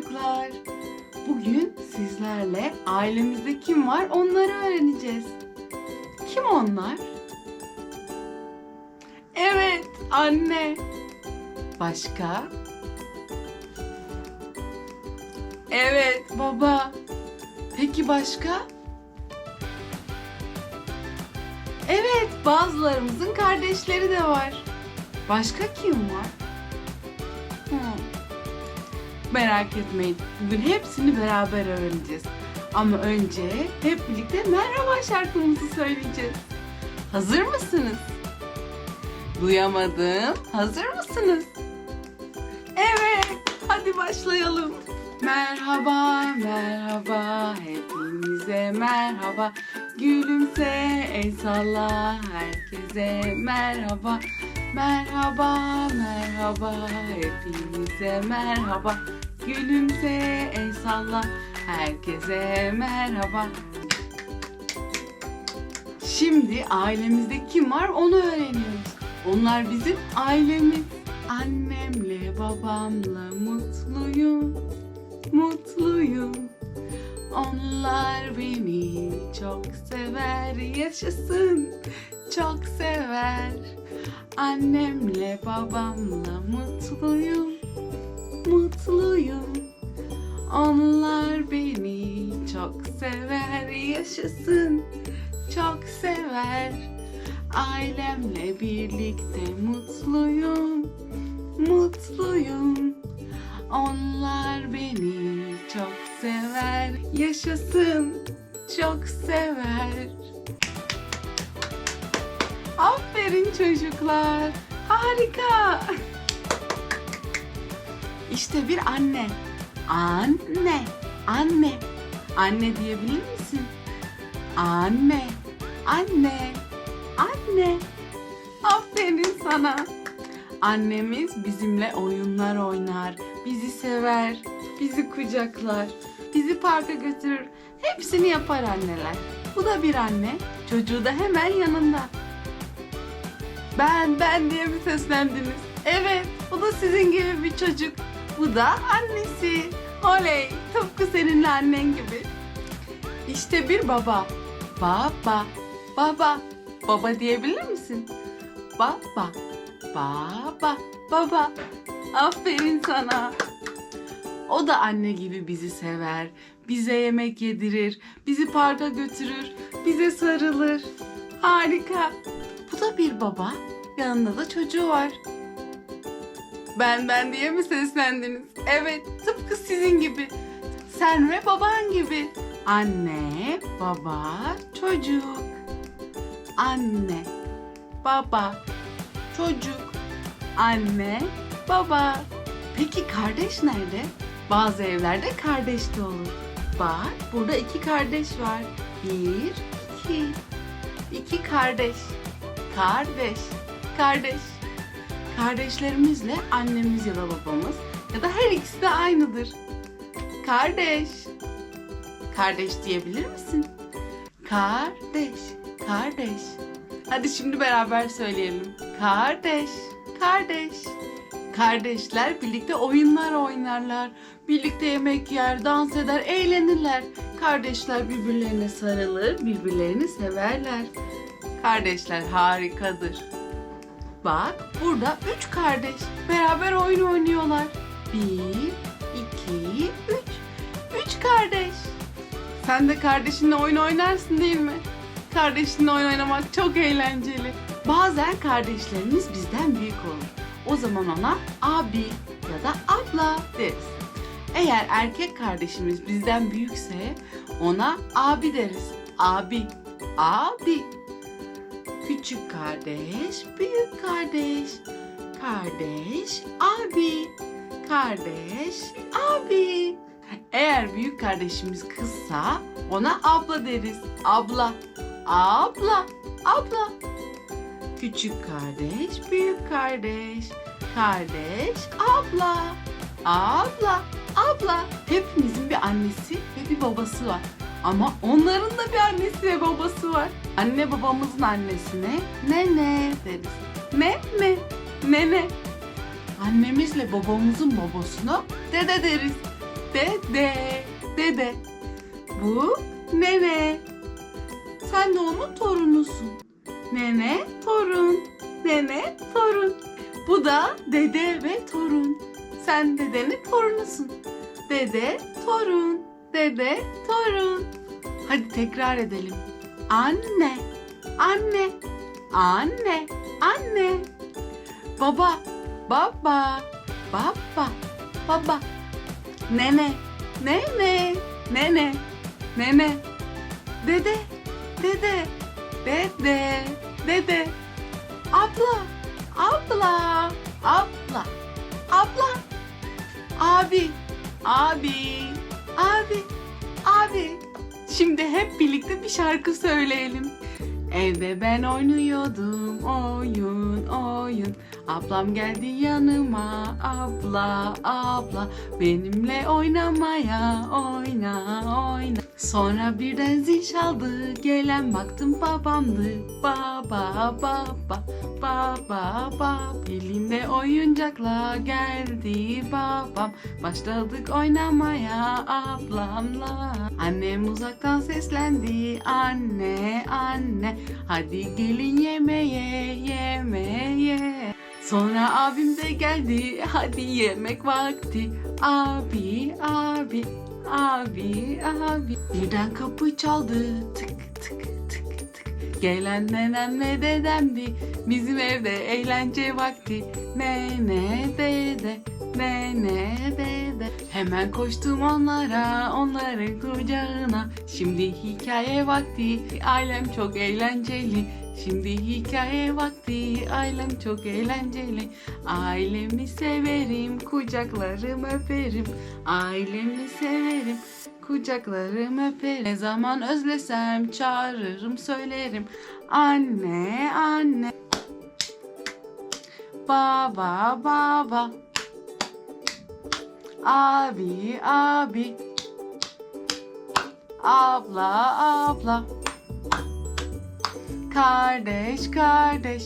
çocuklar. Bugün sizlerle ailemizde kim var onları öğreneceğiz. Kim onlar? Evet, anne. Başka? Evet, baba. Peki başka? Evet, bazılarımızın kardeşleri de var. Başka kim var? Hmm. Merak etmeyin. Bugün hepsini beraber öğreneceğiz. Ama önce hep birlikte merhaba şarkımızı söyleyeceğiz. Hazır mısınız? Duyamadım. Hazır mısınız? Evet. Hadi başlayalım. Merhaba, merhaba, hepinize merhaba. Gülümse, el salla, herkese merhaba. Merhaba, merhaba, hepinize merhaba. Gülümse, el salla, herkese merhaba. Şimdi ailemizde kim var onu öğreniyoruz. Onlar bizim ailemiz. Annemle babamla mutluyum, mutluyum. Onlar beni çok sever, yaşasın, çok sever. Annemle babamla mutluyum, mutluyum. Onlar beni çok sever, yaşasın, çok sever. Ailemle birlikte mutluyum, mutluyum. Onlar beni çok sever, yaşasın, çok sever. Aferin çocuklar, harika. İşte bir anne. Anne, anne. Anne diyebilir misin? Anne, anne, anne. Aferin sana. Annemiz bizimle oyunlar oynar, bizi sever, bizi kucaklar, bizi parka götürür. Hepsini yapar anneler. Bu da bir anne, çocuğu da hemen yanında. Ben, ben diye mi seslendiniz? Evet, bu da sizin gibi bir çocuk. Bu da annesi. Oley, tıpkı seninle annen gibi. İşte bir baba. Baba, baba, baba diyebilir misin? Baba, baba, baba. Aferin sana. O da anne gibi bizi sever, bize yemek yedirir, bizi parka götürür, bize sarılır. Harika. Da bir baba, yanında da çocuğu var. Ben ben diye mi seslendiniz? Evet, tıpkı sizin gibi. Sen ve baban gibi. Anne, baba, çocuk. Anne, baba, çocuk. Anne, baba. Peki kardeş nerede? Bazı evlerde kardeş de olur. Bak, burada iki kardeş var. Bir, iki. İki kardeş. Kardeş, kardeş. Kardeşlerimizle annemiz ya da babamız ya da her ikisi de aynıdır. Kardeş. Kardeş diyebilir misin? Kardeş, kardeş. Hadi şimdi beraber söyleyelim. Kardeş, kardeş. Kardeşler birlikte oyunlar oynarlar. Birlikte yemek yer, dans eder, eğlenirler. Kardeşler birbirlerine sarılır, birbirlerini severler. Kardeşler harikadır. Bak burada üç kardeş beraber oyun oynuyorlar. Bir, iki, üç. Üç kardeş. Sen de kardeşinle oyun oynarsın değil mi? Kardeşinle oyun oynamak çok eğlenceli. Bazen kardeşlerimiz bizden büyük olur. O zaman ona abi ya da abla deriz. Eğer erkek kardeşimiz bizden büyükse ona abi deriz. Abi, abi. Küçük kardeş, büyük kardeş. Kardeş, abi. Kardeş, abi. Eğer büyük kardeşimiz kızsa ona abla deriz. Abla, abla, abla. Küçük kardeş, büyük kardeş. Kardeş, abla. Abla, abla. Hepimizin bir annesi ve bir babası var. Ama onların da bir annesi ve babası var. Anne babamızın annesine nene deriz. Ne mi? Nene. Annemizle babamızın babasına dede deriz. dede, dede. Bu nene. Sen de onun torunusun. Nene, torun. Nene, torun. Bu da dede ve torun. Sen dedenin torunusun. Dede, torun. Dede, torun. Hadi tekrar edelim. Anne, anne, anne, anne. Baba, baba, baba, baba. Nene, nene, nene, nene. Dede, dede, dede, dede. Abla, abla, abla, abla. Abi, abi, abi, abi. Şimdi hep birlikte bir şarkı söyleyelim. Evde ben oynuyordum oyun oyun. Ablam geldi yanıma abla abla. Benimle oynamaya oyna oyna. Sonra birden zil çaldı gelen baktım babamdı. Baba baba baba baba. Elinde oyuncakla geldi babam. Başladık oynamaya ablamla. Annem uzaktan seslendi anne anne hadi gelin yemeğe yemeğe. Sonra abim de geldi. Hadi yemek vakti. Abi abi abi abi. Birden kapı çaldı. Tık tık gelen nenemle dedemdi bizim evde eğlence vakti. Nene dede nene dede. Hemen koştum onlara onların kucağına. Şimdi hikaye vakti. Ailem çok eğlenceli. Şimdi hikaye vakti. Ailem çok eğlenceli. Ailemi severim kucaklarım öperim. Ailemi severim kucaklarım öperim Ne zaman özlesem çağırırım söylerim. Anne anne. Baba baba. Abi abi. Abla abla. Kardeş kardeş.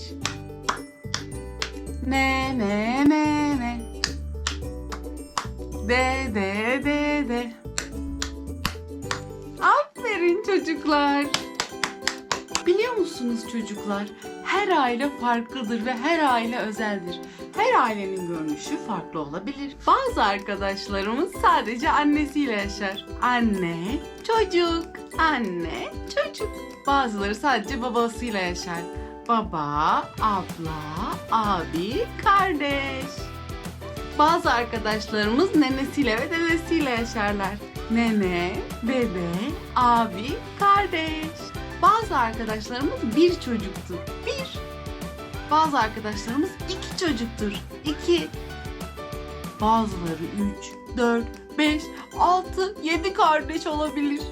Nene nene Dede dede çocuklar. Biliyor musunuz çocuklar? Her aile farklıdır ve her aile özeldir. Her ailenin görünüşü farklı olabilir. Bazı arkadaşlarımız sadece annesiyle yaşar. Anne, çocuk, anne, çocuk. Bazıları sadece babasıyla yaşar. Baba, abla, abi, kardeş. Bazı arkadaşlarımız nenesiyle ve dedesiyle yaşarlar. Nene, dede, abi, kardeş. Bazı arkadaşlarımız bir çocuktur. Bir. Bazı arkadaşlarımız iki çocuktur. İki. Bazıları üç, dört, beş, altı, yedi kardeş olabilir.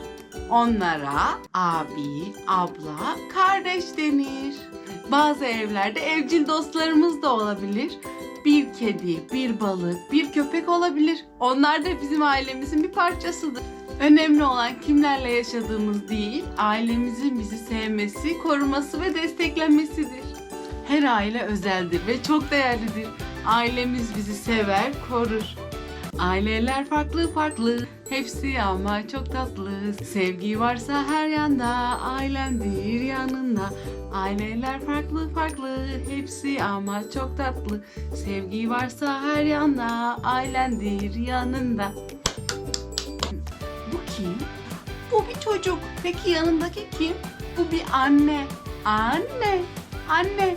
Onlara abi, abla, kardeş denir. Bazı evlerde evcil dostlarımız da olabilir. Bir kedi, bir balık, bir köpek olabilir. Onlar da bizim ailemizin bir parçasıdır. Önemli olan kimlerle yaşadığımız değil, ailemizin bizi sevmesi, koruması ve desteklemesidir. Her aile özeldir ve çok değerlidir. Ailemiz bizi sever, korur. Aileler farklı farklı, hepsi ama çok tatlı. Sevgi varsa her yanda, ailemdir yanında. Aileler farklı farklı, hepsi ama çok tatlı. Sevgi varsa her yanda, ailendir yanında. Bu kim? Bu bir çocuk. Peki yanındaki kim? Bu bir anne. Anne, anne.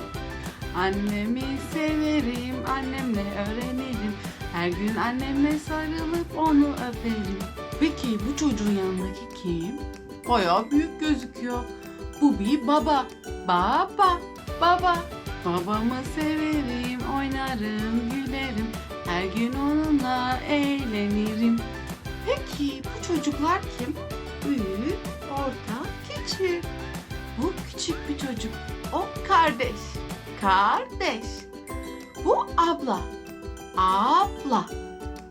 Annemi severim, annemle öğrenirim. Her gün anneme sarılıp onu öperim. Peki bu çocuğun yanındaki kim? Bayağı büyük gözüküyor. Bu bir baba. Baba, baba. Babamı severim, oynarım, gülerim. Her gün onunla eğlenirim. Peki bu çocuklar kim? Büyük, orta, küçük. Bu küçük bir çocuk. O kardeş. Kardeş. Bu abla. Abla.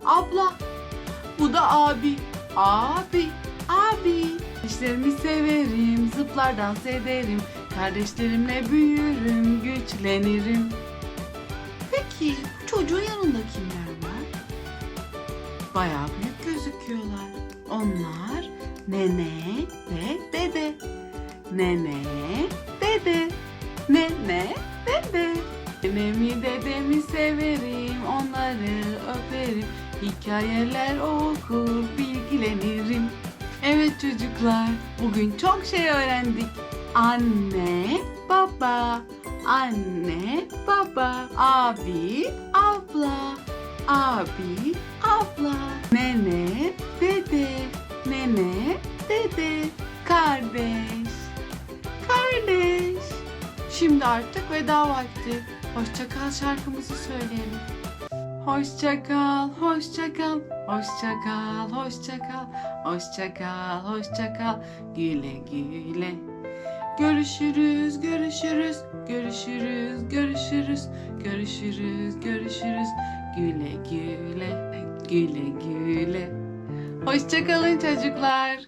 Abla. Bu da abi. Abi. Abi. Kardeşlerimi severim, zıplar dans ederim. Kardeşlerimle büyürüm, güçlenirim. Peki bu çocuğun yanında kimler var? Bayağı büyük gözüküyor. nene ve dede. Nene, dede, nene, dede. Nenemi dedemi severim, onları öperim. Hikayeler okur, bilgilenirim. Evet çocuklar, bugün çok şey öğrendik. Anne, baba, anne, baba, abi, abla, abi, abla, nene, dede, nene, dede, kardeş, kardeş. Şimdi artık veda vakti. Hoşça kal şarkımızı söyleyelim. Hoşça kal, hoşça kal, hoşça kal, hoşça kal, hoşça kal, hoşça kal, güle güle. Görüşürüz, görüşürüz, görüşürüz, görüşürüz, görüşürüz, görüşürüz, güle güle, güle güle. Hoşça kalın çocuklar.